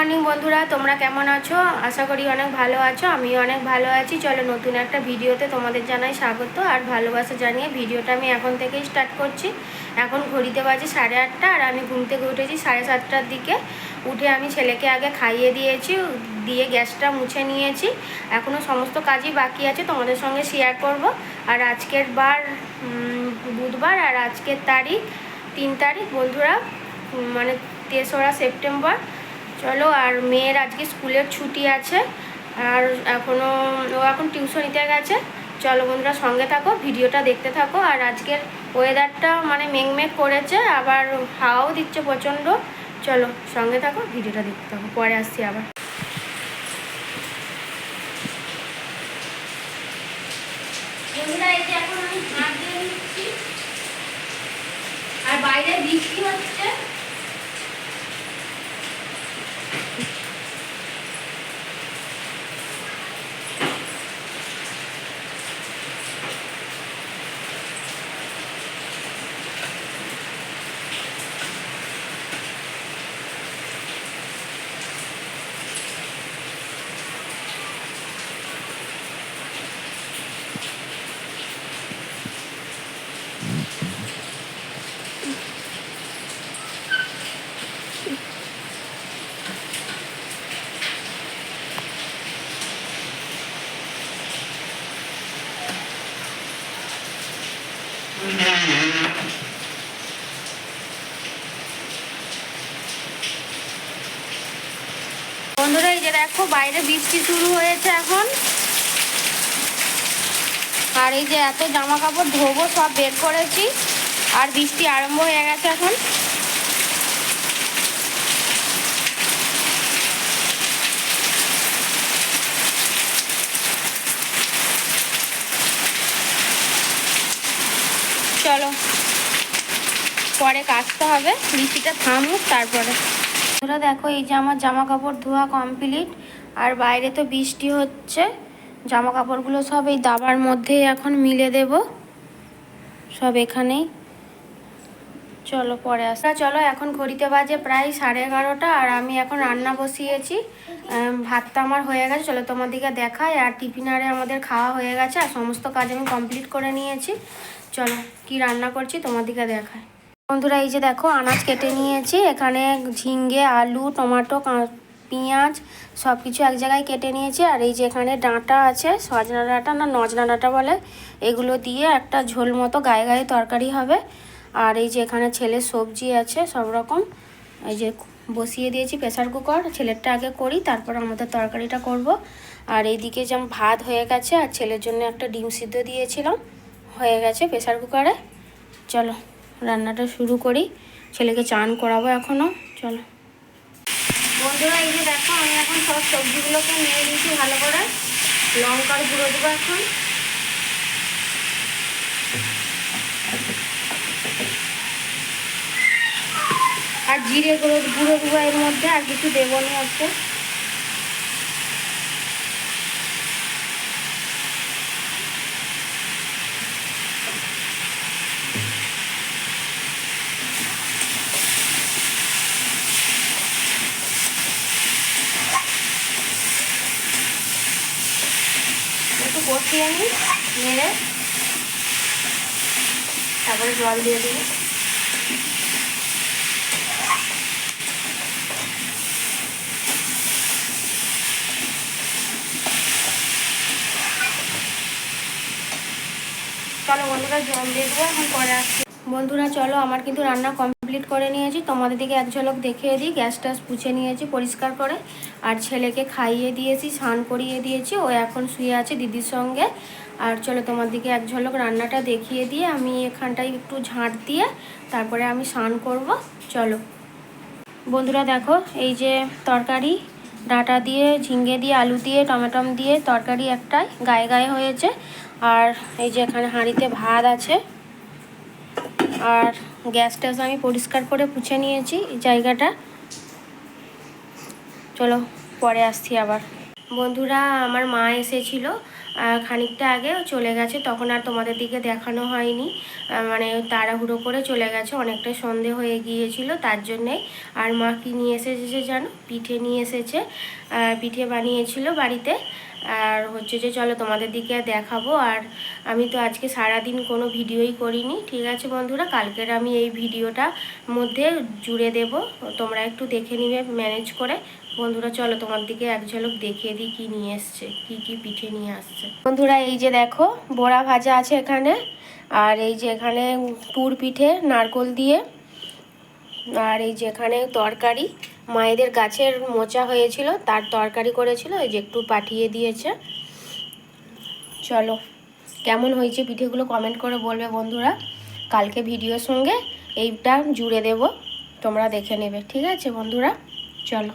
Morning বন্ধুরা, তোমরা কেমন আছো? আশা করি অনেক ভালো আছো, আমিও অনেক ভালো আছি। চলো নতুন একটা ভিডিওতে তোমাদের জানাই স্বাগত আর ভালোবাসা জানিয়ে ভিডিওটা আমি এখন থেকেই স্টার্ট করছি। এখন ঘড়িতে বাজে সাড়ে আটটা আর আমি ঘুম থেকে উঠেছি সাড়ে সাতটার দিকে। উঠে আমি ছেলেকে আগে খাইয়ে দিয়েছি, দিয়ে গ্যাসটা মুছে নিয়েছি। এখনও সমস্ত কাজই বাকি আছে, তোমাদের সঙ্গে শেয়ার করব। আর আজকের বার বুধবার আর আজকের তারিখ, তিন তারিখ বন্ধুরা মানে তেসরা সেপ্টেম্বর। চলো, আর মেয়ের আজকে স্কুলের ছুটি আছে, আর এখনও ও এখন টিউশন নিতে গেছে। চলো বন্ধুরা সঙ্গে থাকো, ভিডিওটা দেখতে থাকো, আর আজকের ওয়েদারটা মানে মেঘমেঘ করেছে, আবার হাওয়াও দিচ্ছে প্রচণ্ড। চলো সঙ্গে থাকো, ভিডিওটা দেখতে থাকো, পরে আসছি আবার। আর বাইরে বৃষ্টি হচ্ছে। বন্ধুরা, এই যে দেখো, বাইরে বৃষ্টি শুরু হয়েছে এখন। আর এই যে এত জামা কাপড় ধোবো, সব বের করেছি। আর বৃষ্টি আরম্ভ হয়ে গেছে এখন চলো পরে কাচতে হবে বৃষ্টিটা থামুক তারপরে। বন্ধুরা দেখো এই যে আমার জামা কাপড় ধোয়া কমপ্লিট আর বাইরে তো বৃষ্টি হচ্ছে জামা কাপড়গুলো সব এই দাবার মধ্যেই এখন মিলে দেব, সব এখানেই। চলো পরে আসা। চলো, এখন ঘড়িতে বাজে প্রায় সাড়ে এগারোটা, আর আমি এখন রান্না বসিয়েছি। ভাতটা আমার হয়ে গেছে, চলো তোমাদেরকে দেখায় আর টিফিনারে আমাদের খাওয়া হয়ে গেছে, আর সমস্ত কাজ আমি কমপ্লিট করে নিয়েছি। চলো, কি রান্না করছি তোমাদেরকে দেখাই। বন্ধুরা, এই যে দেখো, আনাজ কেটে নিয়েছি। এখানে ঝিঙ্গে আলু, টমাটো পেঁয়াজ সব কিছু এক জায়গায় কেটে নিয়েছি। আর এই যে এখানে ডাঁটা আছে, সজনা ডাঁটা না নজনা ডাঁটা বলে, এগুলো দিয়ে একটা ঝোল মতো গায়ে গায়ে তরকারি হবে। আর এই যে এখানে ছেলের সবজি আছে, সব রকম। এই যে বসিয়ে দিয়েছি প্রেসার কুকার, ছেলেরটা আগে করি, তারপর আমাদের তরকারিটা করব। আর এইদিকে যেমন ভাত হয়ে গেছে, আর ছেলের জন্য একটা ডিম সিদ্ধ দিয়েছিলাম, হয়ে গেছে প্রেসার কুকারে। চলো। রান্নাটা শুরু করি। ছেলেকে চান করাবো এখনও চলো। বন্ধুরা, এই যে দেখো, আমি এখন সব সবজিগুলোকে নিয়ে দিয়েছি ভালো করে। লঙ্কার গুঁড়ো দেবো এখন। আর জিরে গুঁড়ো গুঁড়ো দেবো এর মধ্যে, আর কিছু দেবো নি হচ্ছে একটু কষিয়ে নিই নেড়ে তারপরে জল দিয়ে দেবো। চলো বন্ধুরা জল দিয়ে দেবো, এখন পরে আসছি। বন্ধুরা, চলো আমার কিন্তু রান্না কমপ্লিট করে নিয়েছি। তোমাদের দিকে এক ঝলক দেখিয়ে দিই। গ্যাস ট্যাস পুছে নিয়েছি পরিষ্কার করে। আর ছেলেকে খাইয়ে দিয়েছি, স্নান করিয়ে দিয়েছি। ও এখন শুয়ে আছে দিদির সঙ্গে। আর চলো তোমার দিকে এক ঝলক রান্নাটা দেখিয়ে দিয়ে আমি এখানটায় একটু ঝাঁট দিয়ে তারপরে আমি স্নান করব। চলো। বন্ধুরা, দেখো, এই যে তরকারি, ডাঁটা দিয়ে ঝিঙ্গে দিয়ে, আলু দিয়ে, টমেটম দিয়ে তরকারি একটাই, গায়ে গায়ে হয়েছে। আর এই যে এখানে হাঁড়িতে ভাত আছে। আর গ্যাস ট্যাস আমি পরিষ্কার করে পুছে নিয়েছি জায়গাটা। চলো, পরে আসছি আবার। বন্ধুরা, আমার মা এসেছিল খানিকটা আগে চলে গেছে, তখন আর তোমাদের দিকে দেখানো হয়নি। মানে তাড়াহুড়ো করে চলে গেছে অনেকটা সন্ধে হয়ে গিয়েছিল, তার জন্যে আর মা কি নিয়ে এসেছে জানো? পিঠে নিয়ে এসেছে। পিঠে বানিয়েছিল বাড়িতে। আর হচ্ছে যে চলো তোমাদের দিকে দেখাবো। আর আমি তো আজকে সারাদিন কোনো ভিডিওই করিনি, ঠিক আছে বন্ধুরা? কালকের আমি এই ভিডিওটা মধ্যে জুড়ে দেব। তোমরা একটু দেখে নিবে ম্যানেজ করে। বন্ধুরা, চলো তোমার দিকে এক ঝলক দেখিয়ে দিই কী নিয়ে এসছে, কি কি পিঠে নিয়ে আসছে। বন্ধুরা, এই যে দেখো, বড়া ভাজা আছে এখানে। আর এই যে এখানে পুর পিঠে, নারকোল দিয়ে। আর এই যে এখানে তরকারি। মায়েদের গাছের মোচা হয়েছিল, তার তরকারি করেছিল ওই যে একটু পাঠিয়ে দিয়েছে। চলো, কেমন হয়েছে পিঠেগুলো কমেন্ট করে বলবে বন্ধুরা। কালকে ভিডিওর সঙ্গে এইটা জুড়ে দেব, তোমরা দেখে নেবে, ঠিক আছে বন্ধুরা? চলো।